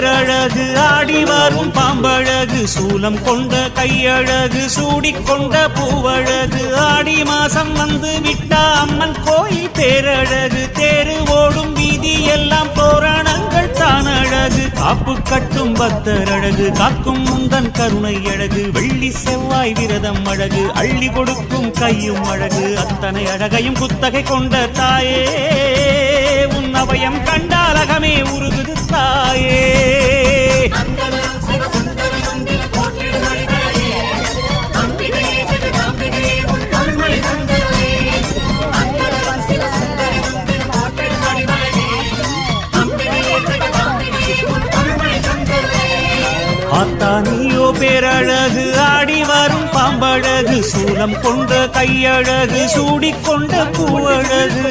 பேரழகு ஆடி வரும் பாம்பழகு சூலம் கொண்ட கையழகு சூடிக்கொண்ட பூவழகு. ஆடி மாசம் வந்து விட்டா அம்மன் கோயில் பேரழகு. தேரு ஓடும் வீதி எல்லாம் தோரணங்கள் தான் அழகு காப்பு கட்டும் பக்தர் அழகு காக்கும் முந்தன் கருணை அழகு. வெள்ளி செவ்வாய் விரதம் அழகு அள்ளி கொடுக்கும் கையும் அழகு. அத்தனை அழகையும் குத்தகை கொண்ட தாயே. உன் கண்டாலகமே உருகுது தாயே. ஆத்தானியோ பேரழகு ஆடி வரும் பாம்பழகு சூலம் கொண்ட கையழகு சூடிக்கொண்ட பூவழகு.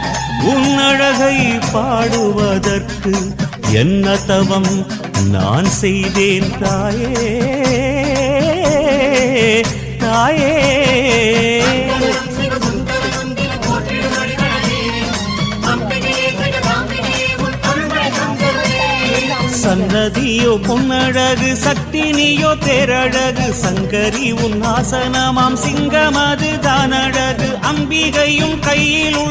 உன்னழகை பாடுவதற்கு என்ன தவம் நான் செய்தேன் தாயே? தாயே? சிவசுந்தரி சன்னதியோ பொன்னழகு சக்தினியோ தேரழகு சங்கரி உன் ஆசனமாம் சிங்கமது தானழகு அம்பிகையும் கையில் உள்ள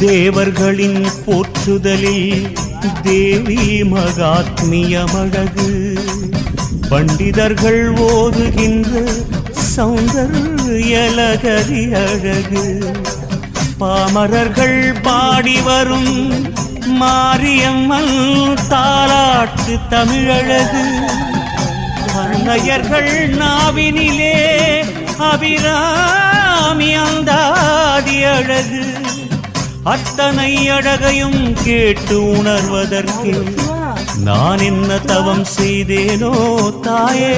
தேவர்களின் போற்றுதலில் தேவி மகாத்மியமழகு. பண்டிதர்கள் ஓதுகின்ற சௌந்தர்யலகரி அழகு. பாமரர்கள் பாடி வரும் மாரியம்மன் தாலாட்டு தமிழழகு. அன்னையர்கள் நாவினிலே அபிராமி அந்தாதி அழகு. அத்தனை அழகையும் கேட்டு உணர்வதற்கு நான் என்ன தவம் செய்தேனோ தாயே.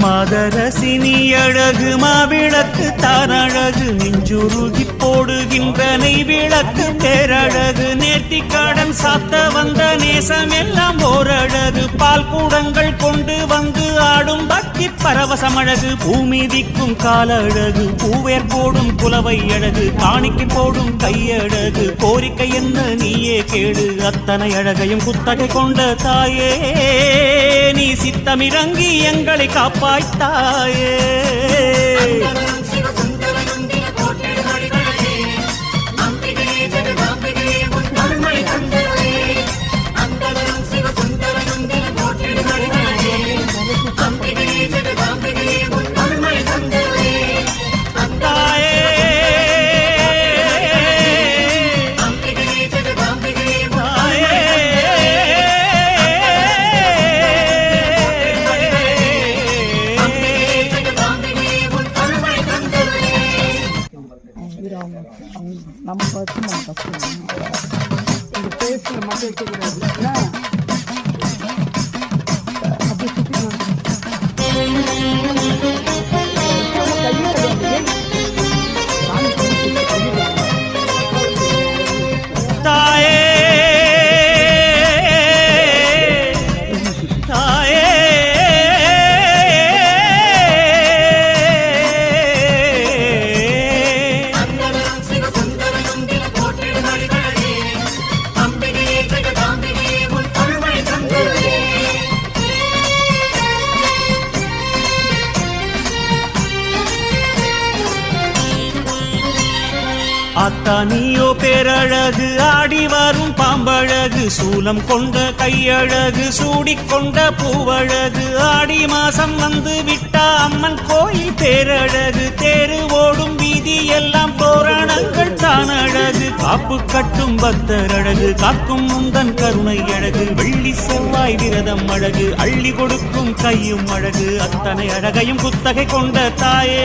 மதரசினி அழகு மாவிளக்கு தானழகு நெஞ்சுருகி போடுகின்ற நெய் விளக்கு பேரழகு நேர்த்தி கடன் சாத்த வந்த நேசம் எல்லாம் ஓரழகு பால் கூடங்கள் கொண்டு வந்து ஆடும் பக்தி பரவசமழகு. பூமி திக்கும் கால அழகு பூவேர் போடும் குலவை அழகு காணிக்கு போடும் கையழகு. கோரிக்கை என்ன நீயே கேடு அத்தனை அழகையும் குத்தகை கொண்ட தாயே. நீ சித்தமிறங்கி எங்களை காப்பாய்த்தாயே. இந்த பேஸ்ட்ல மட்டும் வைக்கக்கூடாது என்ன? அப்படியே அத்தானியோ பேரழகு ஆடி வரும் பாம்பழகு சூலம் கொண்ட கையழகு சூடிக்கொண்ட பூவழகு ஆடி மாசம் வந்து விட்டா அம்மன் கோயில் பேரழகு தேரு ஓடும் வீதி எல்லாம் தோரணங்கள் தான் அழகு காப்பு கட்டும் பக்தர் அழகு காக்கும் முந்தன் கருணை அழகு வெள்ளி செவ்வாய் விரதம் அழகு அள்ளி கொடுக்கும் கையும் அழகு அத்தனை அழகையும் குத்தகை கொண்ட தாயே.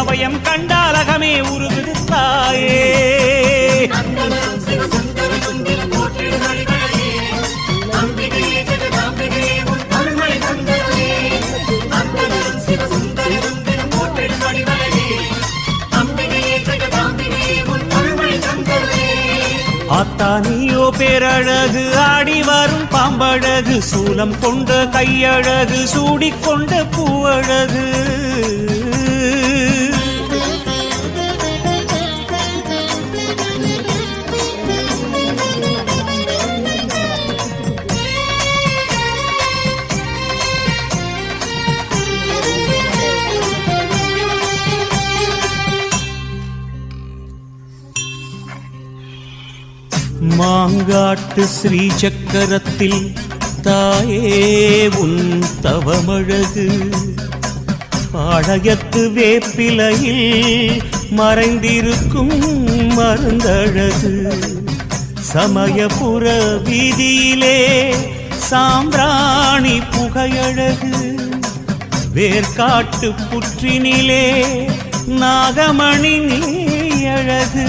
அவயம் கண்டாலகமே உருகுது தாயே அத்தானியோ பேரழகு ஆடி வரும் பாம்பழகு சூலம் கொண்ட கையழகு சூடிக்கொண்ட பூவழகு. பூங்காட்டு ஸ்ரீ சக்கரத்தில் தாயே உன் தவமழகு. பாளையத்து வேப்பிலையில் மறைந்திருக்கும் மருந்தழகு. சமயபுர வீதியிலே சாம்பிராணி புகையழகு. வேர்காட்டு புற்றினிலே நாகமணி நீ அழகு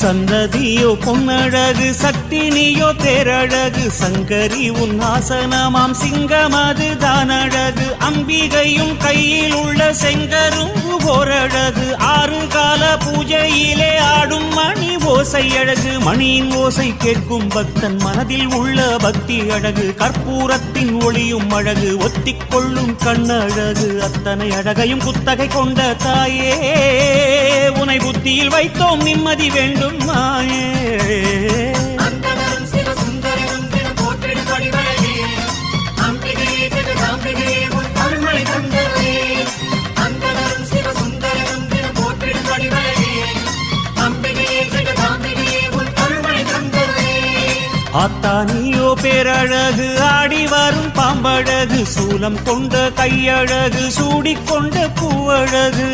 சந்ததியோ பொன்னழகு சக்தினியோ தேரழகு சங்கரி உன் ஆசனமாம் சிங்கம் சிங்கமது அழகு அம்பிகையும் கையில் உள்ள செங்கரும் ஓரழகு ஆறு கால பூஜையிலே ஆடும் மணி ஓசை அழகு மணியின் ஓசை கேட்கும் பக்தன் மனதில் உள்ள பக்தி அழகு கற்பூரத்தின் ஒளியும் அழகு ஒத்திக்கொள்ளும் கண்ணழகு அத்தனை அழகையும் குத்தகை கொண்ட தாயே உனை புத்தியில் வைத்தோம் நிம்மதி வேண்டும். மாயே போற்றிடும் தந்தருளே ஆத்தானியோ பேரழகு ஆடி வரும் பாம்பழகு சூலம் கொண்ட கையழகு சூடிக்கொண்ட பூவழகு.